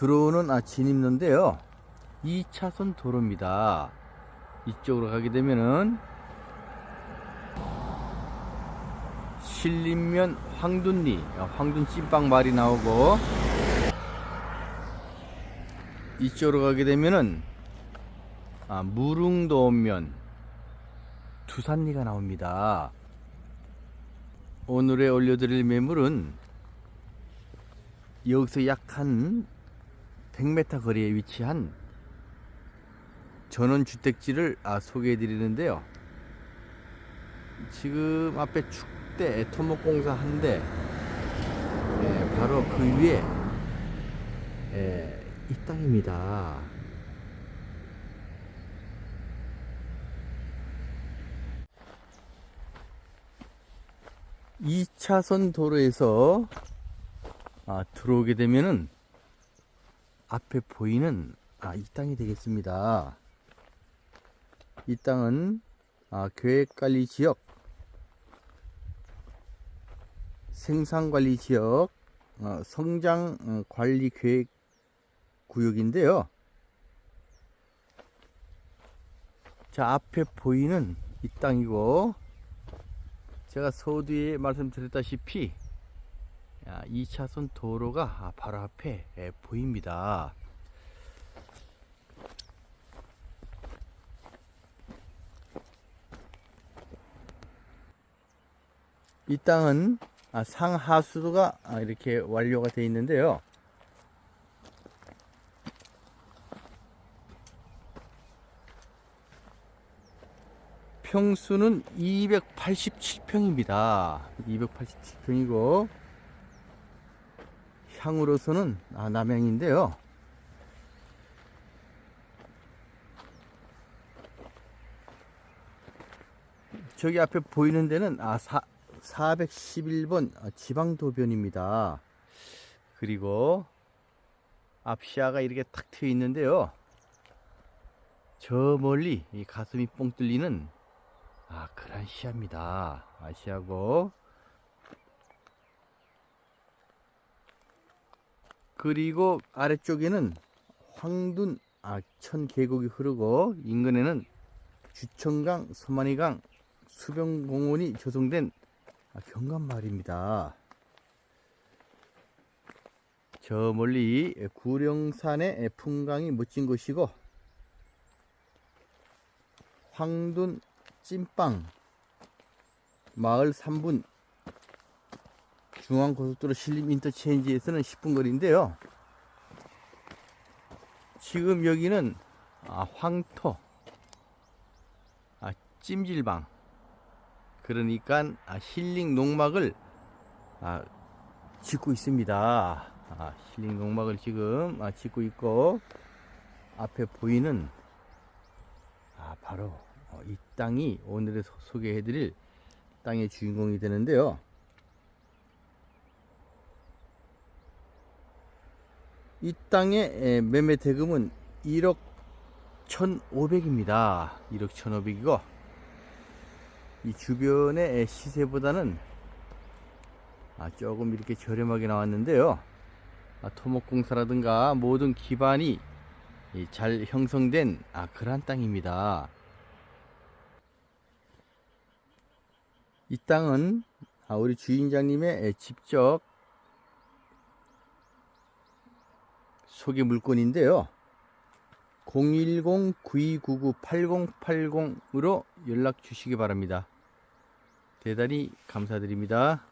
들어오는 아, 진입로인데요. 2차선 도로입니다. 이쪽으로 가게 되면은 신림면 황둔리, 아, 황둔 찐빵 말이 나오고 이쪽으로 가게 되면은 아, 무릉도면 두산리가 나옵니다. 오늘의 올려드릴 매물은 여기서 약 한 100m 거리에 위치한 전원주택지를 아, 소개해 드리는데요. 지금 앞에 축대 토목공사 한대 예, 바로 그 위에 예, 이 땅입니다. 이차선 도로에서 아, 들어오게 되면은 앞에 보이는 아, 이 땅이 되겠습니다. 이 땅은 아, 계획관리 지역, 생산관리 지역, 어, 성장 어, 관리 계획 구역인데요. 자, 앞에 보이는 이 땅이고, 제가 서두에 말씀드렸다시피, 2차선 도로가 아, 바로 앞에 예, 보입니다. 이 땅은 아, 상하수도가 아, 이렇게 완료가 되어 있는데요. 평수는 287평입니다. 287평이고 향으로서는 아, 남양인데요. 저기 앞에 보이는 데는 아, 사, 411번 지방도변입니다. 그리고 앞 시야가 이렇게 탁 트여 있는데요. 저 멀리 이 가슴이 뻥 뚫리는 아, 그런 시야입니다. 아시아고 그리고 아래쪽에는 황둔 아천 계곡이 흐르고 인근에는 주천강, 소만이강, 수변공원이 조성된 아, 경관마을입니다. 저 멀리 구령산의 풍광이 멋진 곳이고 황둔 찐빵 마을 3분 중앙고속도로 신림 인터체인지에서는 10분 거리인데요. 지금 여기는 아, 황토, 아, 찜질방, 그러니까 아, 힐링 농막을 아, 짓고 있습니다. 아, 힐링 농막을 지금 아, 짓고 있고 앞에 보이는 아, 바로 어, 이 땅이 오늘의 소- 소개해드릴 땅의 주인공이 되는데요. 이 땅의 에, 매매 대금은 1억 1,500입니다. 1억 1,500이고 이 주변의 에, 시세보다는 아, 조금 이렇게 저렴하게 나왔는데요. 아, 토목공사라든가 모든 기반이 이, 잘 형성된 아, 그러한 땅입니다. 이 땅은 아, 우리 주인장님의 에, 직접 소개 물건인데요. 010-9299-8080으로 연락 주시기 바랍니다. 대단히 감사드립니다.